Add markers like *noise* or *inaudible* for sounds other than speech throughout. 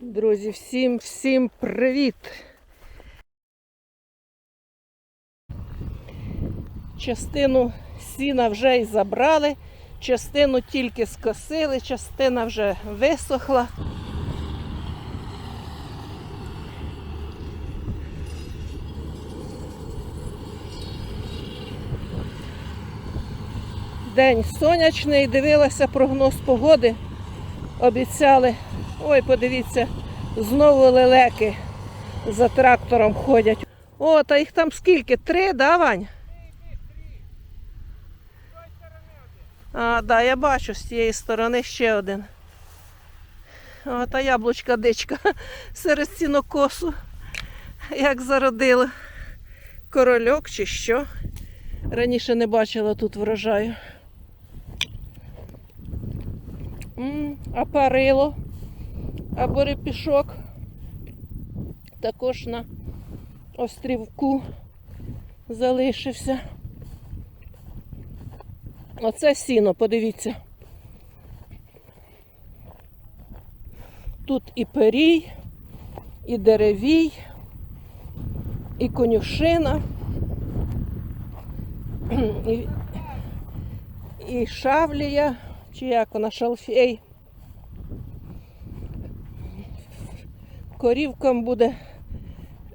Друзі, всім всім привіт! Частину сіна вже й забрали, частину тільки скосили, частина вже висохла. День сонячний, дивилася прогноз погоди. Обіцяли. Ой, подивіться, знову лелеки за трактором ходять. О, та їх там скільки? Три, да, Вань? А, да, я бачу з цієї сторони ще один. О, та яблучка дичка *laughs* серед сінокосу. Як зародила. Корольок чи що. Раніше не бачила тут врожаю. М, А парило або репішок також на острівку залишився. Оце сіно, подивіться. Тут і перій, і деревій, і конюшина, і, і шавлія, чи як вона шалфей. Корівкам буде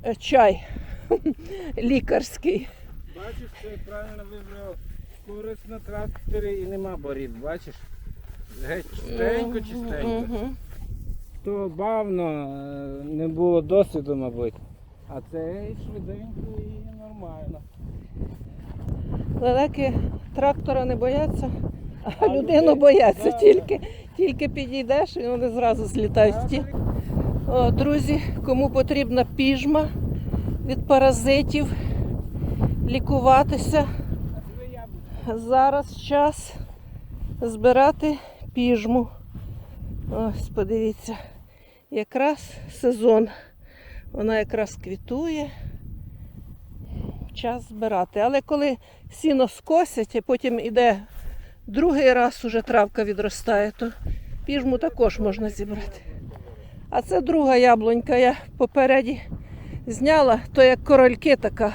е, чай *laughs* лікарський. Бачиш, ти правильно вибрав користь на тракторі і нема борів, бачиш? Геть чистенько, чистенько. То бавно е, не було досвіду, мабуть. А це швиденько і нормально. Лелеки трактора не бояться, а, А людину бояться. да, Тільки, тільки підійдеш і вони зразу злітають друзі, кому потрібна піжма від паразитів, лікуватися, зараз час збирати піжму. Ось, подивіться, якраз сезон. Вона якраз квітує. Час збирати. Але коли сіно скосять, і потім іде другий раз уже травка відростає, то піжму також можна зібрати. А це друга яблунька. Я попереді зняла, то як корольки така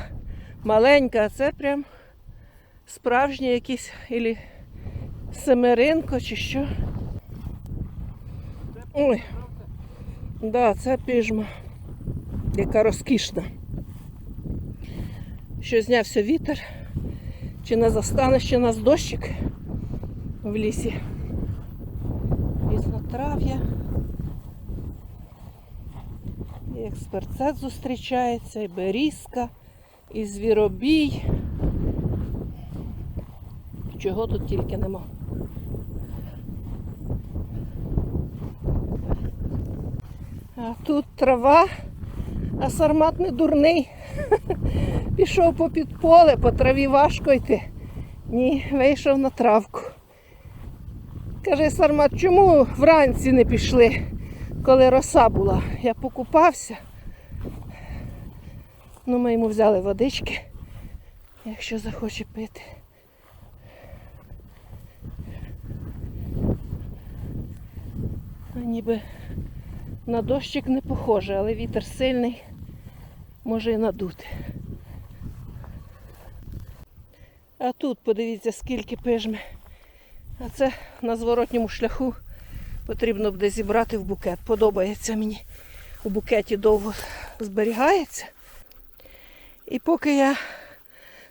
маленька, а це прям справжні якісь ілі семеринко чи що. Ой, да, це піжма, яка розкішна. Що знявся вітер, чи не застане ще нас дощик в лісі. Різнотрав'я. І експерцет зустрічається, і берізка, і звіробій. Чого тут тільки нема. А тут трава, а сармат не дурний. *laughs* Пішов попід поле, по траві важко йти. Ні, вийшов на травку. Каже Сармат, чому вранці не пішли, коли роса була? Я покупався. Ну, ми йому взяли водички, якщо захоче пити. Ніби на дощик не похоже, але вітер сильний, може і надути. А тут подивіться, скільки пижми. А це на зворотньому шляху потрібно буде зібрати в букет. Подобається мені. У букеті довго зберігається. І поки я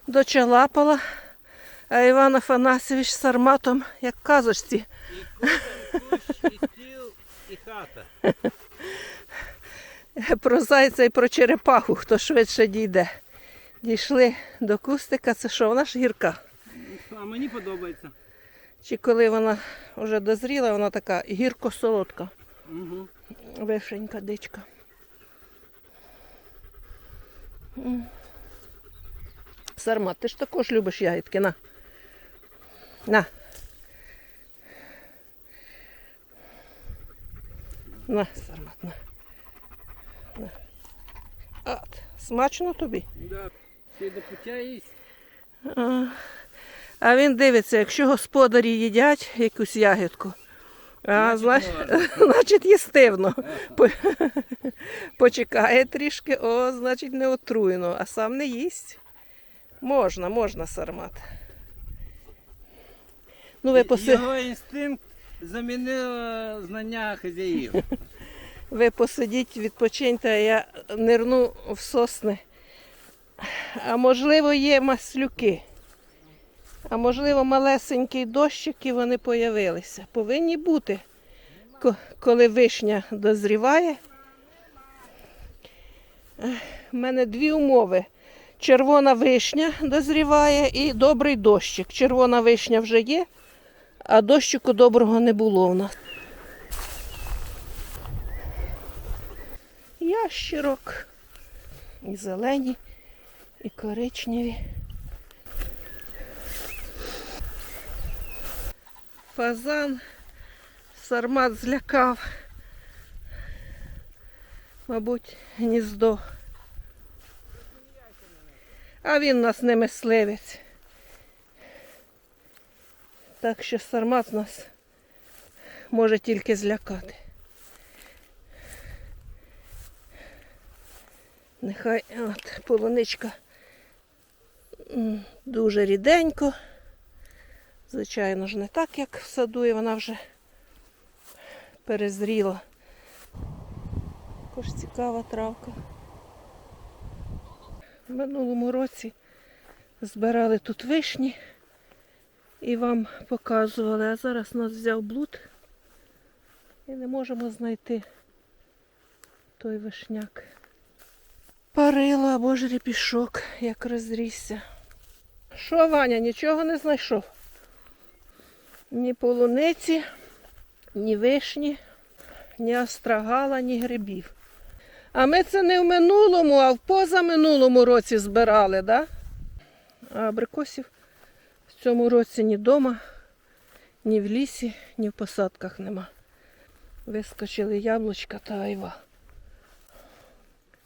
дочалапала, а Іван Афанасьович з Сарматом, як казочці, І стіл, і хата. про зайця і про черепаху, хто швидше дійде. Дійшли до кустика, це що, вона ж гірка. А мені подобається. Чи коли вона вже дозріла, вона така гірко-солодка. Угу. Вишенька дичка. М. Сармат, ти ж також любиш ягідки, на. На. На, Сармат, на. на. От, смачно тобі? Да. Й до пуття їсть. А, а він дивиться, якщо господарі їдять якусь ягідку, А, Значить, *laughs* значить, їстивно. *laughs* Почекає трішки, о, значить, не отруєно, а сам не їсть. Можна, можна сармат. Ну, ви, поси... Його *laughs* інстинкт замінив е, знання хазяїв. ви посидіть, відпочиньте, а я нирну в сосни. А можливо, є маслюки. А можливо, малесенький дощик і вони появилися. Повинні бути, коли вишня дозріває. У мене дві умови. Червона вишня дозріває і добрий дощик. Червона вишня вже є, а дощику доброго не було в нас. Ящирок. І зелені, і коричневі. Фазан сармат злякав. Мабуть, гніздо. А він у нас не мисливець. Так що сармат нас може тільки злякати. Нехай от, полуничка дуже ріденько. Звичайно ж, не так, як в саду, і вона вже перезріла. Також цікава травка. В минулому році збирали тут вишні і вам показували, а зараз нас взяв блуд і не можемо знайти той вишняк. Парило або ж репішок, як розрісся. Що, Ваня, нічого не знайшов? Ні полуниці, ні вишні, ні астрагала, ні грибів. А ми це не в минулому, а в позаминулому році збирали, да? А абрикосів в цьому році ні вдома, ні в лісі, ні в посадках нема. Вискочили яблучка та айва.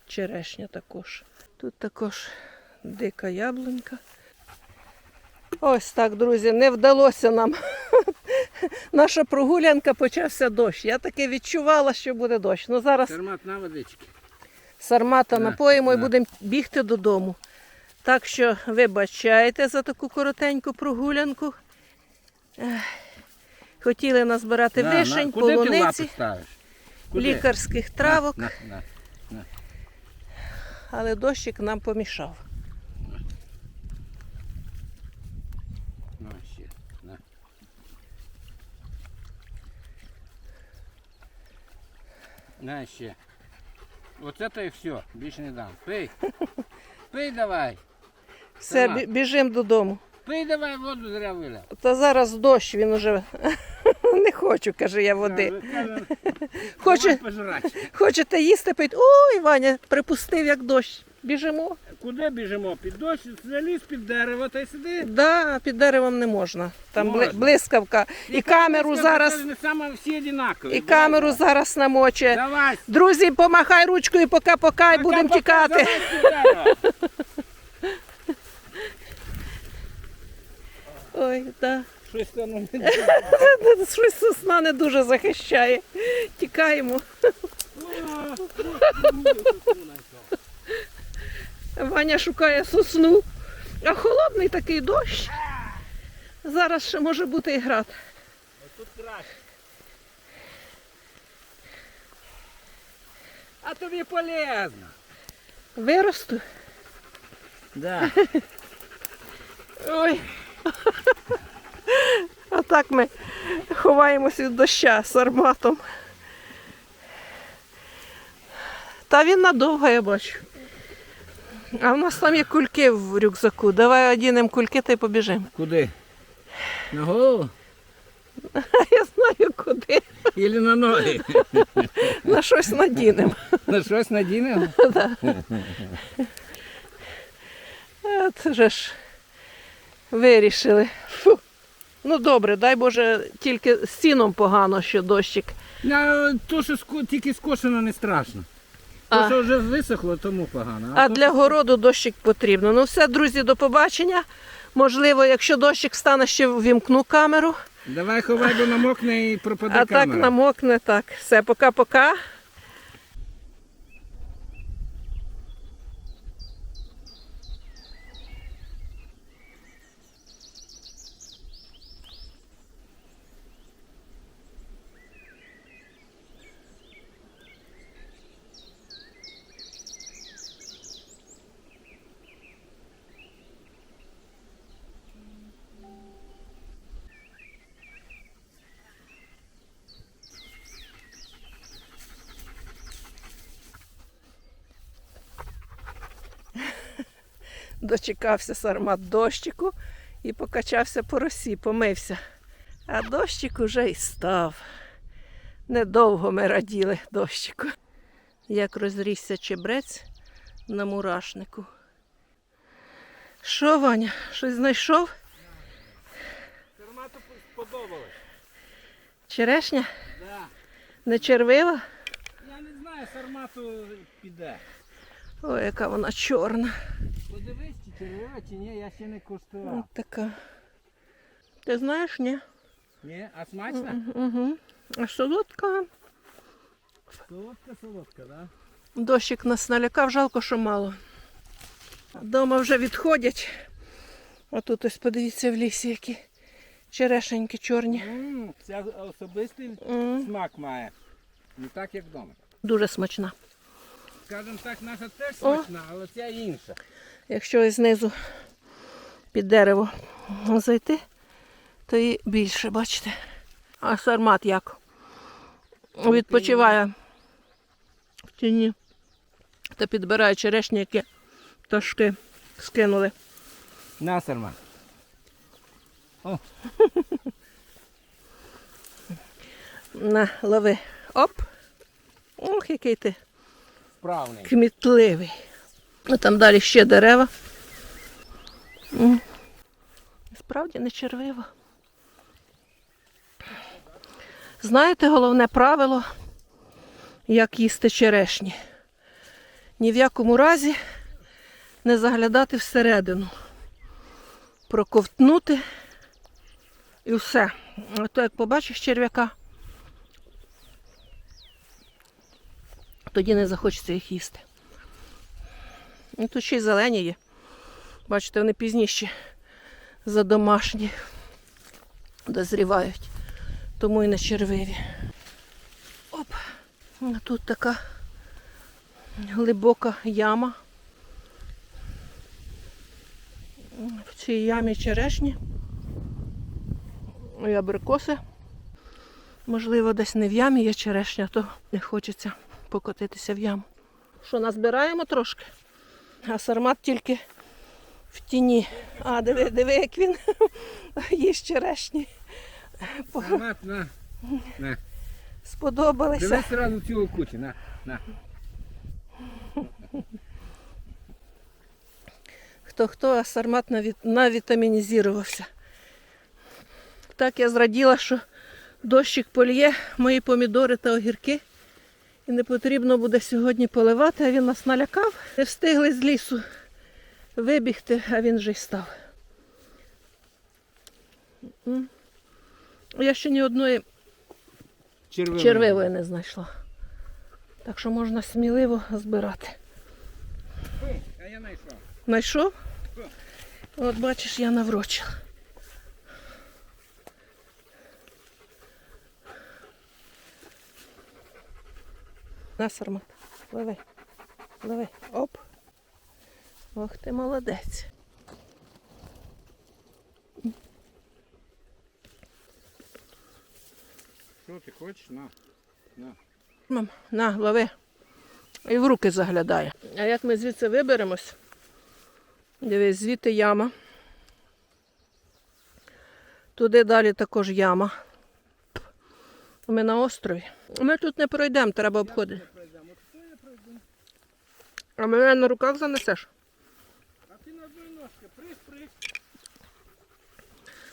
Черешня також. Тут також дика яблунька. Ось так, друзі, не вдалося нам. *laughs* Наша прогулянка почався дощ. Я таки відчувала, що буде дощ. Ну зараз Термат на водички. сармата Да, напоїмо і будемо бігти додому. Так що вибачайте за таку коротеньку прогулянку. Хотіли назбирати На, на, вишень, Куди ти лапи полуниці, ставиш? Куди? лікарських травок, На, на, на. але дощик нам помішав. На, ще, на. На ще. Оце то і все, більше не дам. Пий. Пий давай. Все, Сама. бі- додому. Пий давай воду зря виляв. Та зараз дощ, він уже *laughs* не хочу, каже я води. Хоче, пожрати. хочете їсти пити? Ой, Ваня, припустив як дощ. Біжимо. Куди біжимо? Під дощ, заліз під дерево та й сиди. Да, під деревом не можна. Там Можна. блискавка. І камеру зараз, Не саме всі одинакові. і камеру зараз намоче. Давай. Друзі, помахай ручкою, пока-пока, і будемо Пока-пока, тікати. залазь під дерево. Ой, да. Щось там не Щось сосна не дуже захищає. Тікаємо. Ваня шукає сосну. А холодний такий дощ. Зараз ще може бути і град. Тут краще. А тобі полезно. Виросту. Да. Ой. А так ми ховаємося від доща з арматом. Та він надовго, я бачу. А в нас там є кульки в рюкзаку. Давай одінемо кульки та й побіжимо. Куди? На голову? *laughs* Я знаю куди. Или на ноги? На щось надінемо. На щось надінемо? *laughs* От вже ж вирішили. Фу. Ну добре, дай Боже, тільки з сіном погано, що дощик. На, то, що ско- тільки скошено, не страшно. А. що вже висохло, тому погано. А то, для городу дощик потрібно. Ну все, друзі, до побачення. Можливо, якщо дощик стане, ще вімкну камеру. Давай ховай, бо намокне і пропаде А так намокне, так. Все, пока-пока. Дочекався сармат дощику і покачався по росі, помився. А дощик уже й став. Недовго ми раділи дощику. Як розрісся чебрець на мурашнику. Що, Ваня, щось знайшов? Сармату сподобалось. Черешня? Да. Не червива? Я не знаю, сармату піде. Ой, яка вона чорна. Подивись, чи червива, чи ні, я ще не куштував. От така. Ти знаєш, ні? Ні, а смачна? Угу. А солодка. Солодка, солодка, да? Дощик нас налякав, жалко, що мало. Дома вже відходять. А тут ось подивіться в лісі, які черешеньки чорні. М, Це особистий М, смак має. Не так, як вдома. Дуже смачна. Скажем так, наша теж смачна, але ця інша. Якщо знизу під дерево зайти, то і більше, бачите. А сармат як? Відпочиває в тіні. Та підбирає черешні, які пташки скинули. На, сармат. *laughs* На, лови. Оп. Ох, який ти Справний. кмітливий. А там далі ще дерева. Справді не червиво. Знаєте головне правило, як їсти черешні? Ні в якому разі не заглядати всередину. Проковтнути і все. А то як побачиш черв'яка, тоді не захочеться їх їсти. Ну, тут ще й зелені є. Бачите, вони пізніше за домашні дозрівають, тому і не червиві. Оп. Тут така глибока яма. В цій ямі черешні. І абрикоси. Можливо, десь не в ямі є черешня, то не хочеться покотитися в яму. Що, назбираємо трошки? А сармат тільки в тіні. А, диви, диви, як він *laughs* їсть черешні. Сармат, на. на. Сподобалися. Дивись одразу цілу кучу, на. на. Хто хто, а сармат наві- навітамінізувався. Так я зраділа, що дощик поліє мої помідори та огірки. І не потрібно буде сьогодні поливати, а він нас налякав. Не встигли з лісу вибігти, а він вже й став. Я ще ні одної Червивий. червивої не знайшла. Так що можна сміливо збирати. А я знайшов. Знайшов? От бачиш, я наврочила. На, Сармат, лови, лови, оп. Ох ти молодець. Що ти хочеш? На. На. Мам, на, лови. І в руки заглядає. А як ми звідси виберемось? Дивись, звідти яма. Туди далі також яма. Ми на острові. Ми тут не пройдемо, треба обходити. А мене на руках занесеш? А ти на дві ножки, прись-прись.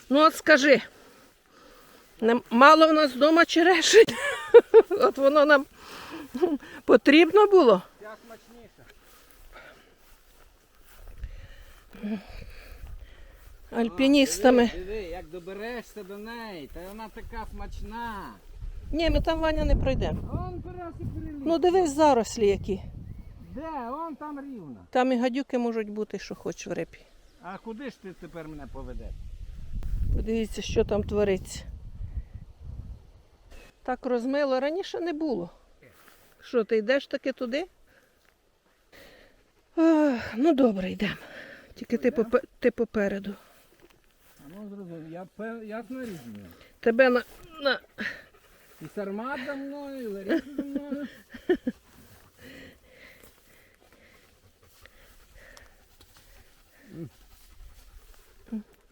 Ну от скажи. Мало в нас вдома черешень. *laughs* От воно нам потрібно було. Ця смачніша. альпіністами. Диви, диви, як доберешся до неї, та вона така смачна. Ні, ми там Ваня не пройдемо. Переліз. Ну дивись зарослі які. Де? Он там рівно. Там і гадюки можуть бути, що хоч в репі. А куди ж ти тепер мене поведеш? Подивіться, що там твориться. Так розмило, раніше не було. Що, ти йдеш таки туди? Ах, ну добре, йдемо. Тільки ти, попе- ти попереду. А ну зрозумів, я пе- ясно різні. Тебе на, на. І сармат за мною, і Лариса за мною. *laughs*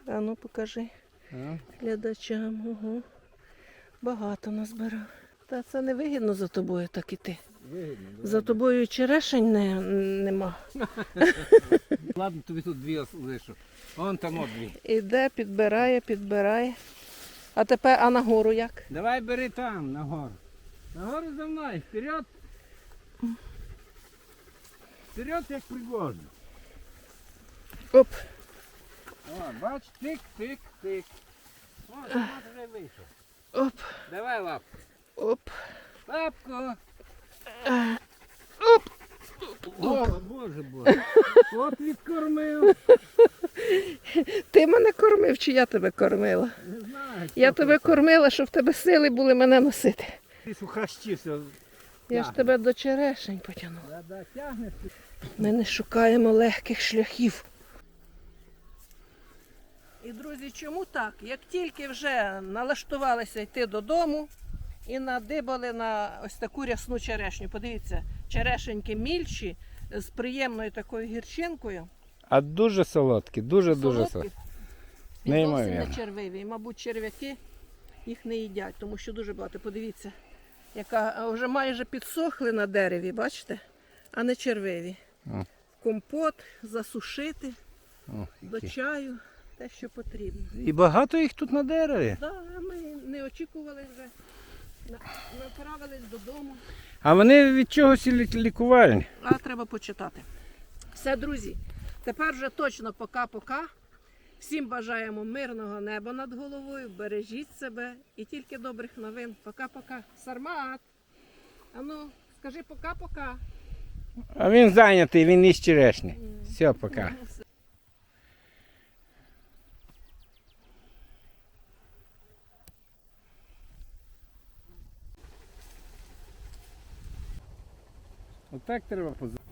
А ну покажи А? глядачам. Угу. Багато назбирав. Та це не вигідно за тобою так іти. Вигідно. За тобою черешень не, нема. *laughs* Ладно, тобі тут дві лишу. Вон там от дві. Іде, підбирає, підбирає. А тепер, а нагору як? Давай бери там, нагору. Нагору за мною, вперед. Вперед, як пригожно. Оп. О, бач, тик, тик, тик. Вже вийшов. Оп, Давай лапку. оп. Лапку. Оп. О, боже, боже. От відкормив. Ти мене кормив, чи я тебе кормила? Не знаю. Я тебе кормила, щоб в тебе сили були мене носити. Ти сухащився. Я ж тебе до черешень потягнула. Да, да, тягнеш. Ми не шукаємо легких шляхів. І, друзі, чому так? Як тільки вже налаштувалися йти додому і надибали на ось таку рясну черешню. Подивіться, черешеньки мільчі з приємною такою гірчинкою. А дуже солодкі, дуже дуже солодкі. Неймовірно. не червиві. І, мабуть, черв'яки їх не їдять, тому що дуже багато. Подивіться, яка вже майже підсохли на дереві, бачите? А не червиві. О. Компот засушити О, до чаю, те, що потрібно. І багато їх тут на дереві. Да, ми не очікували вже. На- Направились додому, А вони від чогось лі- лікувальні. а треба почитати. Все, друзі, тепер вже точно пока-пока. Всім бажаємо мирного неба над головою, бережіть себе і тільки добрих новин. Пока-пока. Сармат. Ану, скажи пока-пока. А він зайнятий, він із черешні. Все, пока. Отак треба поза.